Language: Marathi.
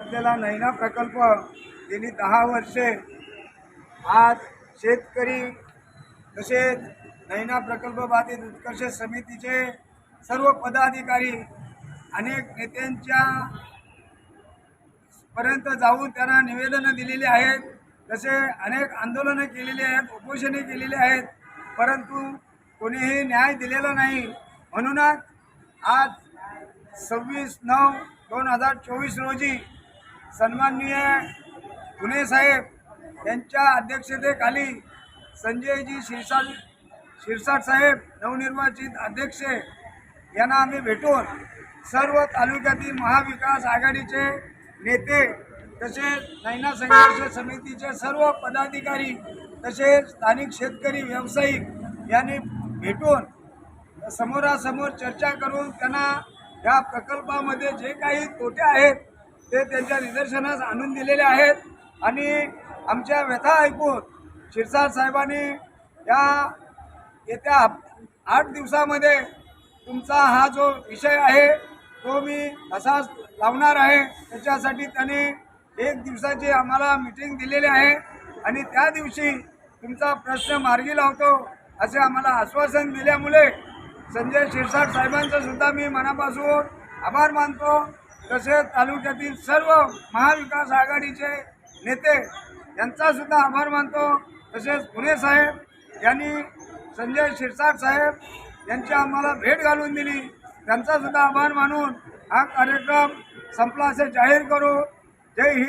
आपल्याला नैना प्रकल्प गेली दहा वर्षे आज शेतकरी तसेच नैना प्रकल्प बाधित उत्कर्ष समितीचे सर्व पदाधिकारी अनेक नेत्यांच्या पर्यंत जाऊन त्यांना निवेदनं दिलेली आहेत. तसे अनेक आंदोलनं केलेली आहेत उपोषणे केलेली आहेत. परंतु कोणीही न्याय दिलेला नाही. म्हणूनच आज सव्वीस नऊ दोन हजार चोवीस रोजी सन्माननीय पुणे साहेब यांच्या अध्यक्षतेखाली संजयजी शिरसाट शिरसाट साहेब नवनिर्वाचित अध्यक्ष यांना आम्ही भेटून सर्व तालुक्यातील महाविकास आघाडीचे नेते तसेच नैना संघर्ष समितीचे सर्व पदाधिकारी तसेच स्थानिक शेतकरी व्यावसायिक यांनी भेटून समोरासमोर चर्चा करून त्यांना या प्रकल्पामध्ये जे काही तोटे आहेत ते त्यांच्या निदर्शनास आणून दिलेले आहेत. आणि आमच्या व्यथा ऐकून शिरसाट साहेबांनी या येत्या आठ दिवसामध्ये तुमचा हा जो विषय आहे तो मी असाच लावणार आहे. त्याच्यासाठी त्यांनी एक दिवसाची आम्हाला मिटिंग दिलेली आहे. आणि त्या दिवशी तुमचा प्रश्न मार्गी लावतो असे आम्हाला आश्वासन दिल्यामुळे संजय शिरसाट साहेबांचं सुद्धा मी मनापासून आभार मानतो. तसेच तालुक्यातील सर्व महाविकास आघाडीचे नेते यांचा सुद्धा आभार मानतो. तसेच पुणे साहेब यांनी संजय शिरसाट साहेब यांची आम्हाला भेट घालून दिली. त्यांचा सुद्धा आभार मानून हा कार्यक्रम संपला असे जाहीर करू. जय हिंद.